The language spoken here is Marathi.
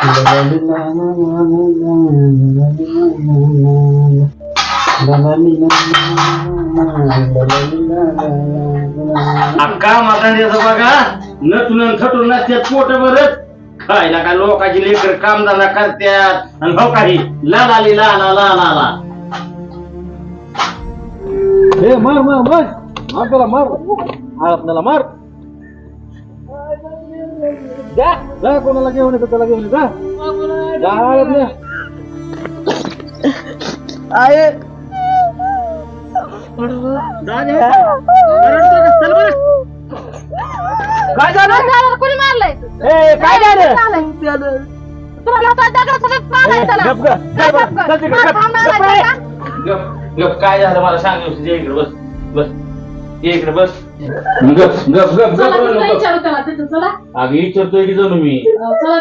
अक्का माझा बघा. नटून खटून नसत्यात पोट भरत खायला काय लोकांची लेकर कामधंदा करत्यात. आणि हो काही लाला लाला लाला ला ला ला ला. ए मार मार मार. मार त्याला मार. मार आपल्याला मार. जा. जा कोणाला घेऊन येतो त्याला घेऊन ये, जा जा. आपल्या काय झालं? कोणी मारलंय? ए काय झालं? त्याला. गप गप, काय गप गप. गप, गप? गप. गप, मार गप, खाणार गप आहे रे. का? गप गप. काय झालं? मला सांग व्यवस्थित. ये इकडे बस बस. ये इकडे बस. गप गप गप चला, गप तिथं गप विचारू त्याला, तिथं चला. अगं विचारतोय की जाऊ मी. अं, चला,